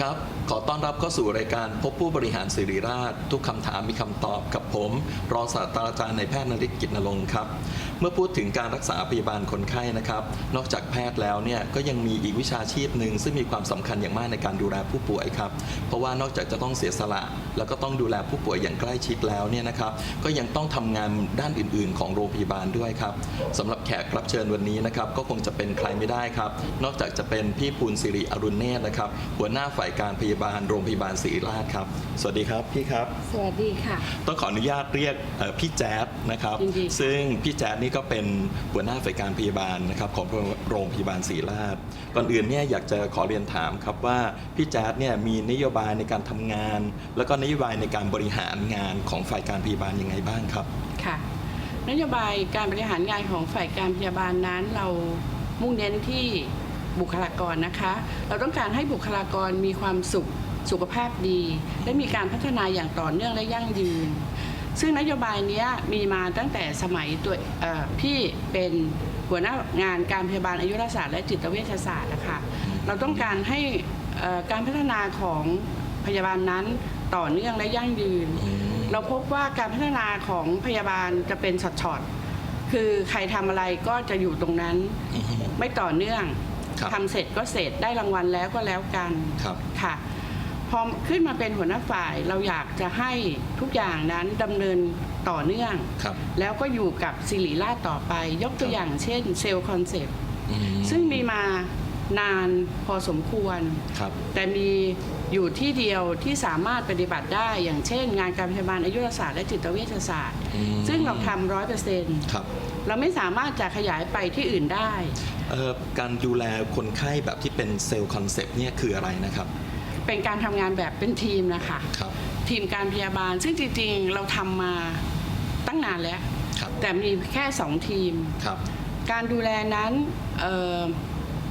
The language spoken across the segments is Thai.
ครับ ขอต้อนรับเข้าสู่รายการพบผู้บริหารสิริราช ทุกคำถามมีคำตอบกับผม รองศาสตราจารย์ในายแพทย์นริศกิจนรงค์ครับเมื่อพูดถึงการรักษาพยาบาลคนไข้นะครับ นอกจากแพทย์แล้วเนี่ยก็ยังมีอีกวิชาชีพหนึ่งซึ่งมีความสำคัญอย่างมากในการดูแลผู้ป่วยครับ เพราะว่านอกจากจะต้องเสียสละ แล้วก็ต้องดูแลผู้ป่วยอย่างใกล้ชิดแล้วเนี่ยนะครับ ก็ยังต้องทำงานด้านอื่น ๆ ของโรงพยาบาลด้วยครับสำหรับแขกรับเชิญวันนี้นะครับก็คงจะเป็นใครไม่ได้ครับ นอกจากจะเป็นพี่ภูลสิริอรุณเนตรนะครับ หัวหน้าฝ่ายการพยาบาลโรงพยาบาลศิริราชครับ สวัสดีครับพี่ครับ สวัสดีค่ะ ต้องขออนุญาตเรียกเอ่อพี่แจ๊ดนะครับยินดีค่ะซึ่งพี่แจ๊ดนี่ก็เป็นหัวหน้าฝ่ายการพยาบาลนะครับของโรงพยาบาลศรีราชก่อนอื่นเนี่ยอยากจะขอเรียนถามครับว่าพี่แจ๊ดเนี่ยมีนโยบายในการทำงาน แล้วก็นโยบายในการบริหารงานของฝ่ายการพยาบาลยังไงบ้างครับค่ะนโยบายการบริหารงานของฝ่ายการพยาบาลนั้นเรามุ่งเน้นที่บุคลากรนะคะ เราต้องการให้บุคลากรมีความสุขสุขภาพดี และมีการพัฒนาอย่างต่อเนื่องและยั่งยืน ซึ่งนโยบายเนี้ยมีมาตั้งแต่สมัยตัวเอ่อพี่เป็นหัวหน้างานการพยาบาลอายุรศาสตร์และจิตเวชศาสตร์นะคะเราต้องการให้เอ่อการพัฒนาของพยาบาลนั้นต่อเนื่องและยั่งยืน เราพบว่าการพัฒนาของพยาบาลจะเป็นช็อตๆคือใครทำอะไรก็จะอยู่ตรงนั้นอือฮึไม่ต่อเนื่องครับทำเสร็จก็เสร็จได้รางวัลแล้วก็แล้วกันครับค่ะ พอขึ้นมาเป็นหัวหน้าฝ่ายเราอยากจะให้ทุกอย่างนั้นดำเนินต่อเนื่อง ครับ แล้วก็อยู่กับสิริราชต่อไป ยกตัครัวบอย่างเช่นเซลล์คอนเซปต์อืมซึ่งมีมานานพอสมควร ครับ แต่มีอยู่ที่เดียวที่สามารถปฏิบัติได้อย่างเช่น งานการพยาบาลอายุรศาสตร์และจิตเวชศาสตร์ อืม ซึ่งเราทำร้อยเปอร์เซ็นต์ครับเราไม่สามารถจะขยายไปที่อื่นได้ เอ่อการดูแลคนไข้แบบที่เป็นเซลล์คอนเซปต์เนี่ยคืออะไรนะครับ เป็นการทำงานแบบเป็นทีมนะคะ ครับ ทีมการพยาบาล ซึ่งจริงๆ เราทำมาตั้งนานแล้ว ครับแต่มีแค่สองทีม ครับ การดูแลนั้นเอ่อ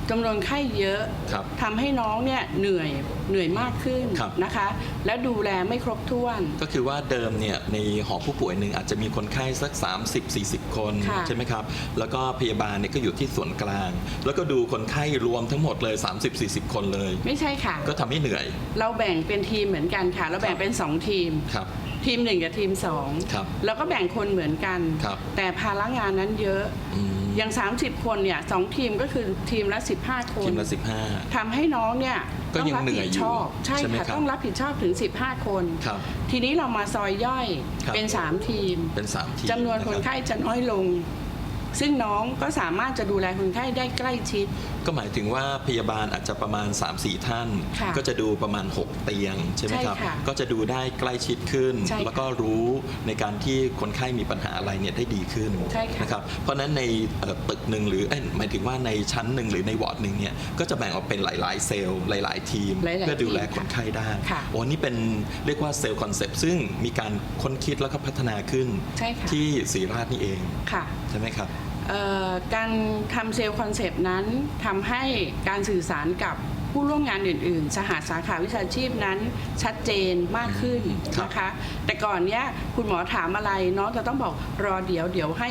จำนวนไข้เยอะครับทำให้น้องเนี่ยเหนื่อยเหนื่อยมากขึ้นครับ นะคะ และดูแลไม่ครบถ้วน ก็คือว่าเดิมเนี่ยในหอผู้ป่วยหนึ่งอาจจะมีคนไข้สัก 30-40 คนค่ะใช่ไหมครับ แล้วก็พยาบาลเนี่ยก็อยู่ที่ส่วนกลาง แล้วก็ดูคนไข้รวมทั้งหมดเลย 30-40 คนเลย ไม่ใช่ค่ะ ก็ทำให้เหนื่อย เราแบ่งเป็นทีมเหมือนกันค่ะ เราแบ่งเป็น 2 ทีม ครับ ทีมหนึ่งกับทีมสองครับแล้วก็แบ่งคนเหมือนกัน ครับแต่ภาระงานนั้นเยอะ อืม อย่าง 30 คนเนี่ยสองทีมก็คือทีมละ 15 คนทีมละทำให้น้องเนี่ยก็ต้องยังรับเหนื่ผิอยดอยู่ชอบใช่ใช่ไหมค่ะครับต้องรับผิดชอบถึง 15 คน15ครับ ทีนี้เรามาซอยย่อยครับ เป็น 3 ทีมเป็น 3 ทีมจำนวนครันบไข้จะน้อยลง ซึ่งน้องก็สามารถจะดูแลคนไข้ได้ใกล้ชิด ก็หมายถึงว่าพยาบาลอาจจะประมาณ 3-4 ท่าน ค่ะก็จะดูประมาณ 6 เตียงใช่ไหมครับ ใช่ค่ะก็จะดูได้ใกล้ชิดขึ้น ใช่ค่ะแล้วก็รู้ในการที่คนไข้มีปัญหาอะไรเนี่ยได้ดีขึ้นใช่ค่ะนะครับ เพราะฉะนั้นในเอ่อตึกหนึ่งหรือเอ้ยหมายถึงว่าในชั้นหนึ่งหรือในวอร์ดหนึ่งเนี่ยก็จะแบ่งออกเป็นหลาย ๆ เซลล์หลาย ๆ ทีมหลายๆเพื่อดูแลทีมคนไข้ได้ค่ะ โอ้นี่เป็นเรียกว่าเซลล์คอนเซปต์ซึ่งมีการค้นคิดแล้วก็พัฒนาขึ้น ใช่ค่ะที่ศรีราชนี่เอง ค่ะ ใช่ไหมครับเอ่อ การทำเซลล์คอนเซปต์นั้นทำให้การสื่อสารกับผู้ร่วมงานอื่น ๆ สหสาขาวิชาชีพนั้นชัดเจนมากขึ้นครับนะคะ แต่ก่อนเนี้ยคุณหมอถามอะไรน้องจะต้องบอกรอเดี๋ยวเดี๋ยวให้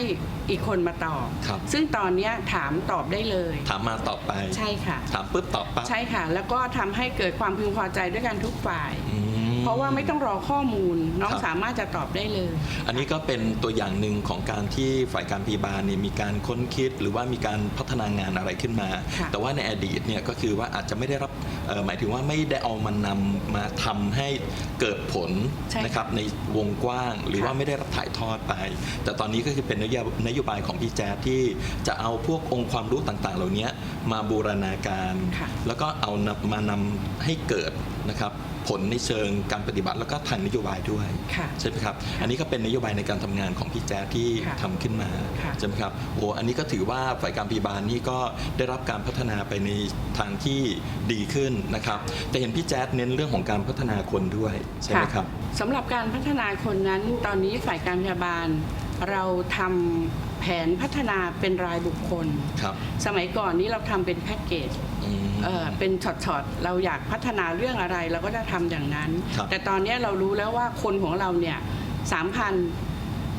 อีกคนมาตอบครับ ซึ่งตอนเนี้ยถามตอบได้เลย ถามมาตอบไป ใช่ค่ะ ถามปุ๊บตอบปั๊บใช่ค่ะ แล้วก็ทำให้เกิดความพึงพอใจด้วยกันทุกฝ่าย อืม เพราะว่าไม่ต้องรอข้อมูล น้องครับ สามารถจะตอบได้เลย อันนี้ก็เป็นตัวอย่างหนึ่งของการที่ฝ่ายการพยาบาลเนี่ยมีการค้นคิดหรือว่ามีการพัฒนางานอะไรขึ้นมา ค่ะแต่ว่าในอดีตเนี่ยก็คือว่าอาจจะไม่ได้รับเอ่อหมายถึงว่าไม่ได้เอามานำมาทำให้เกิดผลใช่ค่ะนะครับในวงกว้างหรือค่ะว่าไม่ได้รับถ่ายทอดไป แต่ตอนนี้ก็คือเป็นนโยบนโยบายของพี่แจ๊ดที่จะเอาพวกองค์ความรู้ต่างๆ เหล่านี้มาบูรณาการ ค่ะ แล้วก็เอานำมานำให้เกิดนะครับ ผลในเชิงการปฏิบัติแล้วก็ทางนโยบายด้วยค่ะใช่ไหมครับอันนี้ก็เป็นนโยบายในการทำงานของพี่แจ๊ดที่ค่ะทำขึ้นมาค่ะใช่ไหมครับโอ้อันนี้ก็ถือว่าฝ่ายการพยาบาลนี่ก็ได้รับการพัฒนาไปในทางที่ดีขึ้นนะครับแต่เห็นพี่แจ๊ดเน้นเรื่องของการพัฒนาคนด้วยใช่ไหมครับ สำหรับการพัฒนาคนนั้นตอนนี้ฝ่ายการพยาบาล เราทำแผนพัฒนาเป็นรายบุคคล ครับ สมัยก่อนนี้เราทำเป็นแพ็กเกจอืม เอ่อเป็นช็อตๆ เราอยากพัฒนาเรื่องอะไรเราก็จะทำอย่างนั้น ครับ แต่ตอนนี้เรารู้แล้วว่าคนของเราเนี่ยสามพัน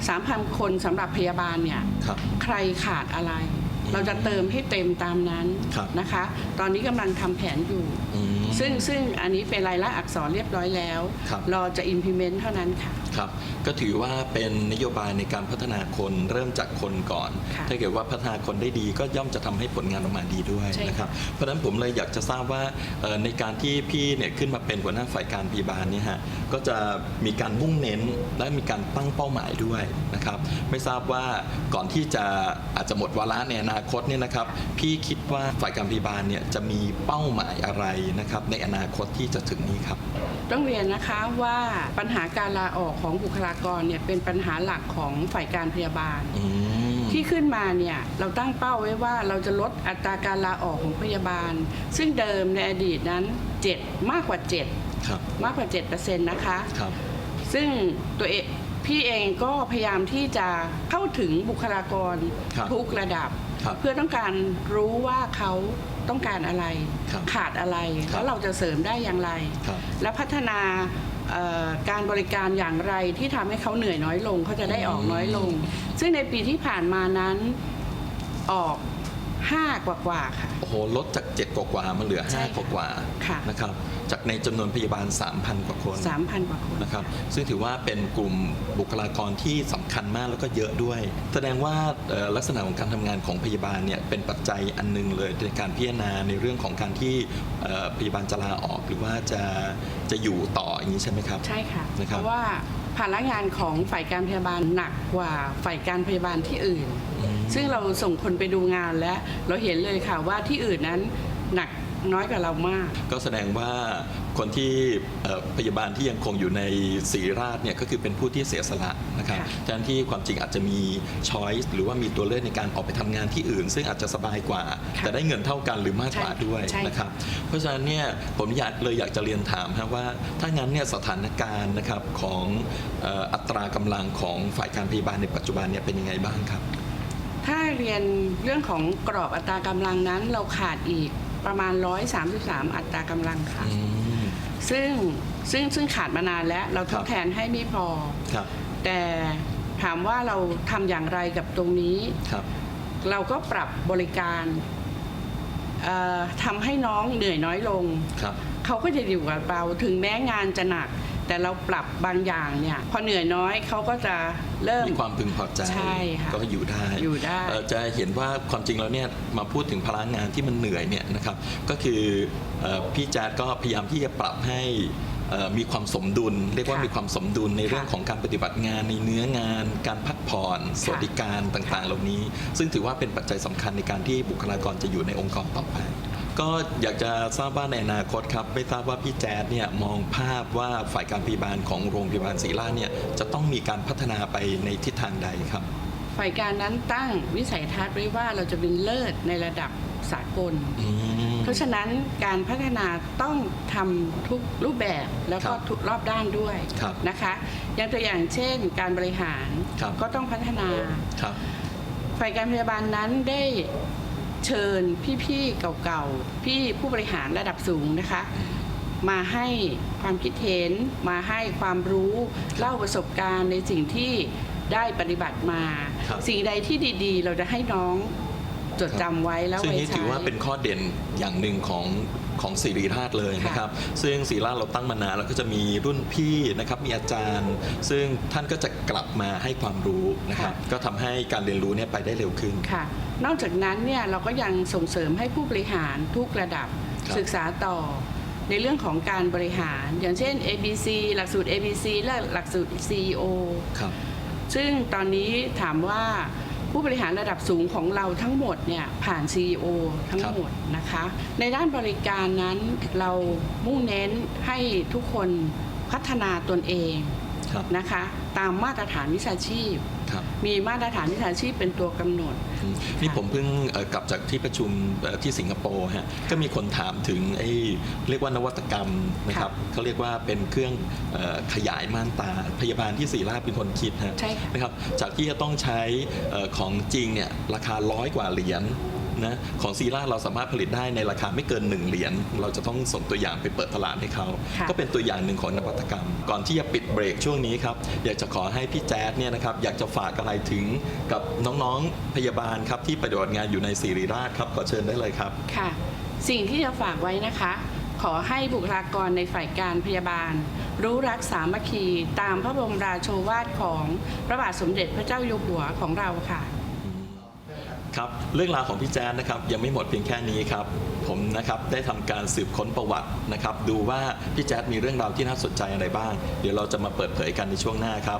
สามพันคนสำหรับพยาบาลเนี่ย ครับ ใครขาดอะไรอืมเราจะเติมให้เต็มตามนั้นครับ นะคะ ตอนนี้กำลังทำแผนอยู่ อืม ซึ่งซึ่งอันนี้เป็นรายละอักษรเรียบร้อยแล้ว ครับ รอจะ implement เท่านั้นค่ะ ครับก็ถือว่าเป็นนโยบายในการพัฒนาคนเริ่มจากคนก่อน ค่ะถ้าเกิดว่าพัฒนาคนได้ดีก็ย่อมจะทำให้ผลงานออกมาดีด้วยใช่ค่ะ นะครับเพราะฉะนั้นผมเลยอยากจะทราบว่าเอ่อในการที่พี่เนี่ยขึ้นมาเป็นหัวหน้าฝ่ายการพยาบาลเนี่ยฮะก็จะมีการมุ่งเน้นและมีการตั้งเป้าหมายด้วยนะครับไม่ทราบว่าก่อนที่จะอาจจะหมดวาระในอนาคตเนี่ยนะครับพี่คิดว่าฝ่ายการพยาบาลเนี่ยจะมีเป้าหมายอะไรนะครับในอนาคตที่จะถึงนี้ครับ ต้องเรียนนะคะว่าปัญหาการลาออกของบุคลากรเนี่ยเป็นปัญหาหลักของฝ่ายการพยาบาลอืมที่ขึ้นมาเนี่ยเราตั้งเป้าไว้ว่าเราจะลดอัตราการลาออกของพยาบาล ซึ่งเดิมในอดีตนั้น 7 มากกว่าครับ7มากกว่า 7%นะคะครับซึ่งตัวเองพี่เองก็พยายามที่จะเข้าถึงบุคลากรครับทุกระดับครับ เพื่อต้องการรู้ว่าเขา ต้องการอะไร ครับขาดอะไร ครับแล้วเราจะเสริมได้อย่างไร ครับและพัฒนาเอ่อการบริการอย่างไรที่ทำให้เขาเหนื่อยน้อยลงเขาจะได้ออกน้อยลง ซึ่งในปีที่ผ่านมานั้นออก 5 กว่ากว่าๆค่ะ โอ้โหลดจาก 7 กว่ากว่าๆมาเหลือ ใช่5กว่ากว่าค่ะ นะครับจากในจำนวนพยาบาล 3,000 กว่าคน3,000 กว่าคนนะครับซึ่งถือว่าเป็นกลุ่มบุคลากรที่สำคัญมากแล้วก็เยอะด้วย แสดงว่าเอ่อลักษณะของการทำงานของพยาบาลเนี่ยเป็นปัจจัยอันหนึงเลยในการพิจารณาในเรื่องของการที่เอ่อพยาบาลจะลาออกหรือว่าจะจะอยู่ต่ออย่างนี้ใช่ไหมครับ ใช่ค่ะ นะครับเพราะว่าภาระงานของฝ่ายการพยาบาลหนักกว่าฝ่ายการพยาบาลที่อื่น อืม ซึ่งเราส่งคนไปดูงานแล้วเราเห็นเลยค่ะว่าที่อื่นนั้นหนักน้อยกว่าเรามาก ก็แสดงว่าคนที่เอ่อพยาบาลที่ยังคงอยู่ในศรีราชเนี่ยก็คือเป็นผู้ที่เสียสละนะครับค่ะแทนที่ความจริงอาจจะมีช้อยส์หรือว่ามีตัวเลือกในการออกไปทำงานที่อื่น ซึ่งอาจจะสบายกว่าค่ะแต่ได้เงินเท่ากันหรือมากกว่าใช่ด้วยใช่นะครับเพราะฉะนั้นเนี่ยผมอยากเลยอยากจะเรียนถามฮะว่า ถ้างั้นเนี่ยสถานการณ์นะครับของเอ่ออัตรากำลังของฝ่ายการพยาบาลในปัจจุบันเนี่ยเป็นยังไงบ้างครับถ้า เรียนเรื่องของกรอบอัตรากำลังนั้น เราขาดอีกประมาณ 133 อัตรากำลังค่ะอืมซึ่งซึ่งซึ่งขาดมานานแล้วเราทครัดบแทนให้ไม่พอครับแต่ถามว่าเราทำอย่างไรกับตรงนี้ครับเราก็ปรับบริการเอ่อทำให้น้องเหนื่อยน้อยลงครับเขาก็จะอยู่กับเราถึงแม้งานจะหนัก แต่เราปรับบางอย่างเนี่ยพอเหนื่อยน้อยเขาก็จะเริ่ม มีความพึงพอใจใช่ค่ะก็อยู่ได้อยู่ได้เอ่อจะเห็นว่าความจริงแล้วเนี่ยมาพูดถึงพลังงานที่มันเหนื่อยเนี่ยนะครับก็คือเอ่อพี่แจ๊ดก็พยายามที่จะปรับให้เอ่อมีความสมดุล เรียกว่าค่ะมีความสมดุลในเรื่องค่ะของการปฏิบัติงานในเนื้องาน การพักผ่อนสวัสดิการต่างๆ เหล่านี้ ซึ่งถือว่าเป็นปัจจัยสำคัญในการที่บุคลากรจะอยู่ในองค์กรต่อไป ก็อยากจะทราบว่าในอนาคตครับไม่ทราบว่าพี่แจ๊ดเนี่ยมองภาพว่าฝ่ายการพยาบาลของโรงพยาบาลศรีราชเนี่ยจะต้องมีการพัฒนาไปในทิศทางใดครับ ฝ่ายการนั้นตั้งวิสัยทัศน์ไว้ว่าเราจะเป็นเลิศในระดับสากลอืมเพราะฉะนั้นการพัฒนาต้องทำทุกรูปแบบแล้วก็ครับทุกรอบด้านด้วยครับนะคะอย่างตัวอย่างเช่น การบริหารครับก็ต้องพัฒนาครับฝ่ายการพยาบาลนั้นได้ เชิญพี่ๆเก่าๆ พี่ผู้บริหารระดับสูงนะคะ มาให้ความคิดเห็น มาให้ความรู้เล่าประสบการณ์ในสิ่งที่ได้ปฏิบัติมา ครับ สิ่งใดที่ดีๆ เราจะให้น้องจดจำไว้แล้วซึ่งไว้นี่ใช้ ถือว่าเป็นข้อเด่นอย่างหนึ่งของ ของศิริราชเลยนะครับซึ่งศิริราชเราตั้งมานานแล้วก็จะมีรุ่นพี่นะครับมีอาจารย์ ซึ่งท่านก็จะกลับมาให้ความรู้นะครับก็ทำให้การเรียนรู้เนี่ยไปได้เร็วขึ้นค่ะ นอกจากนั้นเนี่ยเราก็ยังส่งเสริมให้ผู้บริหารทุกระดับครับศึกษาต่อในเรื่องของการบริหาร อย่างเช่น ABC หลักสูตร ABC และหลักสูตร CEO ครับซึ่งตอนนี้ถามว่า ผู้บริหารระดับสูงของเราทั้งหมดเนี่ยผ่าน CEO ทั้งหมดนะคะ ในด้านบริการนั้นเรามุ่งเน้นให้ทุกคนพัฒนาตนเองครับนะคะ ตามมาตรฐานวิชาชีพ ครับ มีมาตรฐานวิชาชีพเป็นตัวกำหนดอืมนี่ผมเพิ่งเอ่อกลับจากที่ประชุมเอ่อที่สิงคโปร์ฮะก็มีคนถามถึงไอ้เรียกว่านวัตกรรมนะครับเขาเรียกว่าเป็นเครื่องเออขยายม่านตาพยาบาลที่ศรีราชเป็นคนคิดฮะใช่ค่ะ นะครับจากที่จะต้องใช้เอ่อของจริงเนี่ยราคาร้อยกว่าเหรียญ นะของซีราเราสามารถผลิตได้ในราคาไม่เกิน 1 เหรียญเราจะต้องส่งตัวอย่างไปเปิดตลาดให้เขาค่ะก็เป็นตัวอย่างหนึ่งของนวัตกรรม ก่อนที่จะปิดเบรกช่วงนี้ครับอยากจะขอให้พี่แจ๊ดเนี่ยนะครับอยากจะฝากอะไรถึงกับน้องๆพยาบาลครับที่ปฏิบัติงานอยู่ในศิริราชครับขอเชิญได้เลยครับค่ะ สิ่งที่จะฝากไว้นะคะ ขอให้บุคลากรในฝ่ายการพยาบาล รู้รักสามัคคี ตามพระบรมราโชวาทของพระบาทสมเด็จพระเจ้าอยู่หัวของเราค่ะ ครับเรื่องราวของพี่แจ๊ดนะครับยังไม่หมดเพียงแค่นี้ครับผมนะครับได้ทำการสืบค้นประวัตินะครับ ดูว่าพี่แจ๊ดมีเรื่องราวที่น่าสนใจอะไรบ้าง เดี๋ยวเราจะมาเปิดเผยกันในช่วงหน้าครับ